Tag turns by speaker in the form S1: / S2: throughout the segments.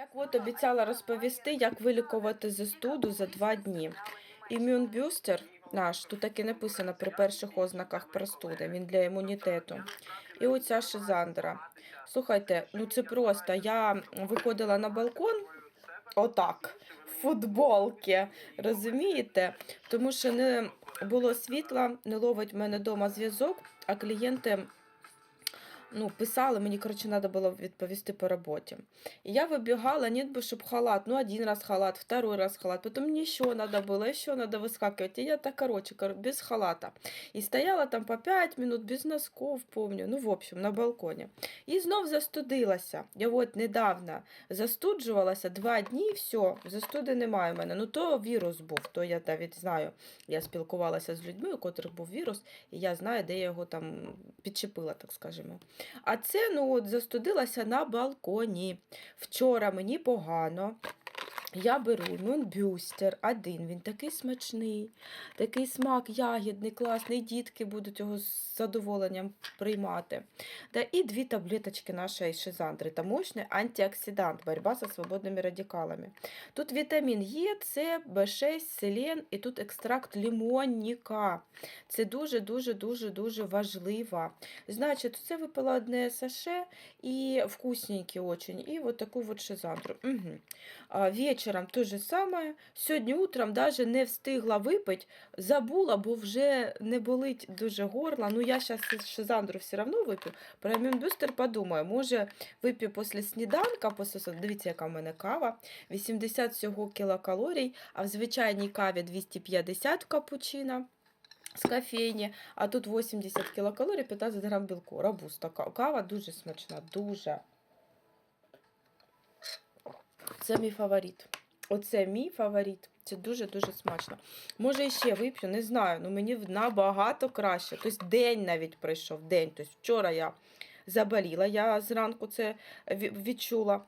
S1: Так от обіцяла розповісти, як вилікувати застуду за два дні. Імунбюстер наш, тут так і написано при перших ознаках простуди, він для імунітету. І оця шизандра. Слухайте, ну це просто. Я виходила на балкон отак, в футболці, розумієте? Тому що не було світла, не ловить мене вдома зв'язок, а клієнти ну, писали, мені, коротше, треба було відповісти по роботі. І я выбегала, нет бы, чтобы халат, ну, один раз халат, второй раз халат, потом мне еще надо было, еще надо выскакивать. И я так, короче, кор- без халата. И стояла там по 5 минут, без носков, помню, ну, в общем, на балконі. І знов застудилася. Я от недавно застуджувалася два дні, все, застуди немає в мене. Ну, то вірус був, то я навіть знаю. Я спілкувалася з людьми, у котрих був вірус, і я знаю, де я його там підчепила, так скажемо. А це ну от застудилася на балконі. Вчора мені погано. Я беру Мюнбюстер один, він такий смачний, такий смак ягідний, класний, дітки будуть його з задоволенням приймати. Та і дві таблеточки нашої шизандри. Та мощний антиоксидант, боротьба зі свободними радикалами. Тут вітамін Е, С, В6, селен і тут екстракт лимонніка. Це дуже-дуже-дуже-дуже важливо. Значит, це випила одне саше и вкусненький очень. И вот такую вот шизандру. Угу. А, вечером то же самое. Сьогодні утром даже не встигла випити, забула, бо вже не болить дуже горло. Ну, я зараз шизандру все одно вип'ю. Про бюстер подумаю, може вип'ю після сніданка, після... дивіться, яка в мене кава. 80 всього кілокалорій, а в звичайній каві 250 капучино з кофейні, а тут 80 кілокалорій, 15 грам білку. Робуста. Кава дуже смачна, дуже. Це мій фаворит. Оце мій фаворит. Це дуже-дуже смачно. Може, іще вип'ю, не знаю. Ну мені набагато краще. Тобто день навіть пройшов. День. Тобто вчора я заболіла, я зранку це відчула.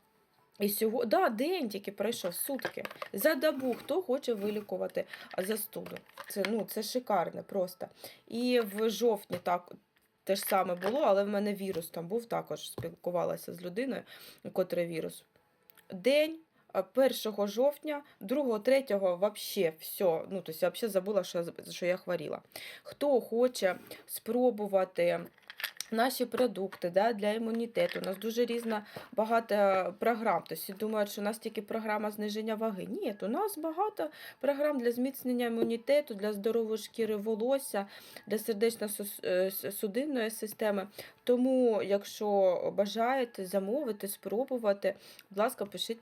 S1: І сьогодні, да, день тільки пройшов, сутки. За добу, хто хоче вилікувати застуду. Це, ну, це шикарне просто. І в жовтні так те ж саме було, але в мене вірус там був, також спілкувалася з людиною, у котрий вірус. День. 1 жовтня, 2, 3 вообще все. Ну, тобто я взагалі забула, що, що я хворіла. Хто хоче спробувати наші продукти да, для імунітету, у нас дуже різна багато програм. Тобто думають, що у нас тільки програма зниження ваги. Ні, у нас багато програм для зміцнення імунітету, для здорової шкіри волосся, для сердечно-судинної системи. Тому, якщо бажаєте замовити, спробувати, будь ласка, пишіть.